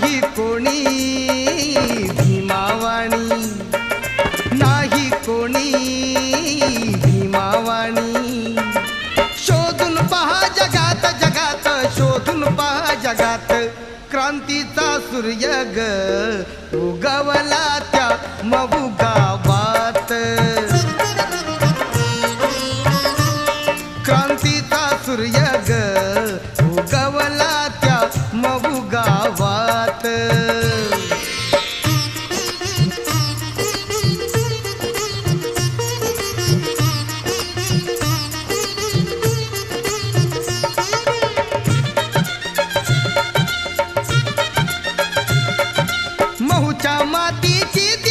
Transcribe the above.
नाही कोणी भीमावाणी. नाही कोणी भीमावाणी. शोधून पहा जगात जगात शोधून पहा जगात. क्रांतीचा सूर्य ग उगवला त्या मबुगा क्रांतीचा सूर्य ग उगवला त्या मबुगावा हात मातीची